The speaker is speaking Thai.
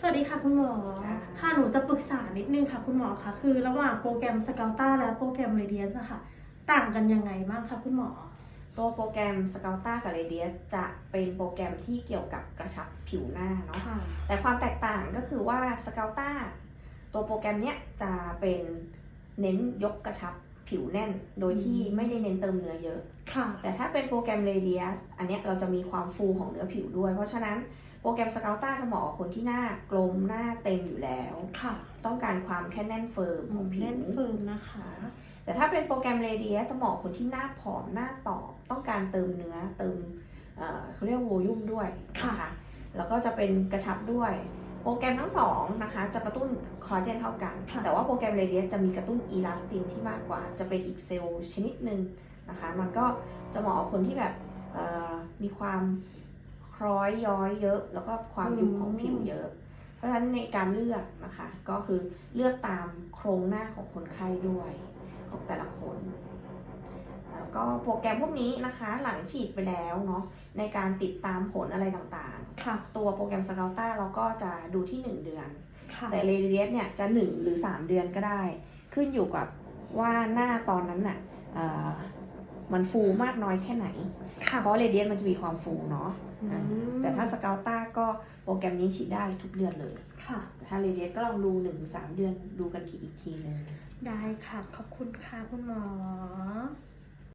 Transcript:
สวัสดีค่ะคุณหมอ จ้า ค่ะหนูจะปรึกษานิดนึงค่ะคุณหมอคะคือระหว่างโปรแกรมสเกลต้าและโปรแกรมเรเดียนอะค่ะ ต่างกันยังไงบ้างคะคุณหมอ ตัวโปรแกรม s c a l t a กับ Radius จะเป็นโปรแกรมที่เกี่ยวกับกระชับผิวหน้าเนาะ ค่ะ แต่ความแตกต่างก็คือว่า s c a l t a ตัวโปรแกรมเนี้ยจะเป็นเน้นยกกระชับ ผิวแน่นโดยที่อืมไม่ได้เน้นเติมเนื้อเยอะ ค่ะ แต่ถ้าเป็นโปรแกรม Radius อันเนี้ยเราจะมีความฟูของเนื้อผิวด้วย เพราะฉะนั้นโปรแกรม s c a l t a จะเหมาะกับคนที่หน้ากลมหน้าเต็มอยู่แล้ว ค่ะ ต้องการความแค่แน่นเฟิร์มของผิว แน่นเฟิร์มนะคะ แต่ถ้าเป็นโปรแกรมเรเดียจะเหมาะคนที่หน้าผอมหน้าตอบต้องการเติมเนื้อเติมเอ่อเขาเรียกโวลุ่มด้วยนะคะแล้วก็จะเป็นกระชับด้วย โปรแกรมทั้งสองนะคะจะกระตุ้นคอลลาเจนเท่ากันค่ะแต่ว่าโปรแกรมเรเดียจะมีกระตุ้นอีลาสตินที่มากกว่า จะเป็นอีกเซลล์ชนิดหนึ่งนะคะ มันก็จะเหมาะกับคนที่แบบเอ่อมีความคล้อยย้อยเยอะ แล้วก็ความยุบของผิวเยอะ เพราะฉะนั้นในการเลือกนะคะ ก็คือเลือกตามโครงหน้าของคนไข้ด้วยของแต่ละคนแล้ว ก็โปรแกรมพวกนี้นะคะหลังฉีดไปแล้วเนาะในการติดตามผลอะไรต่างค่ะๆตัวโปรแกรมสเกลต้าเราก็จะดูที่ 1 เดือน ค่ะแต่เรเดียสเนี่ยจะ 1 หรือ 3 เดือนก็ได้ ขึ้นอยู่กับว่าหน้าตอนนั้นน่ะเอ่อมันฟูมากน้อยแค่ไหน ค่ะเพราะเรเดียสมันจะมีความฟูเนาะอืมแต่ถ้าสเกลต้าก็โปรแกรมนี้ฉีดได้ทุกเดือนเลย ค่ะ ถ้าเรเดียสก็ลองดู1นถึงสเดือนดูกันทีอีกทีหนึง ได้ค่ะ ขอบคุณค่ะคุณหมอ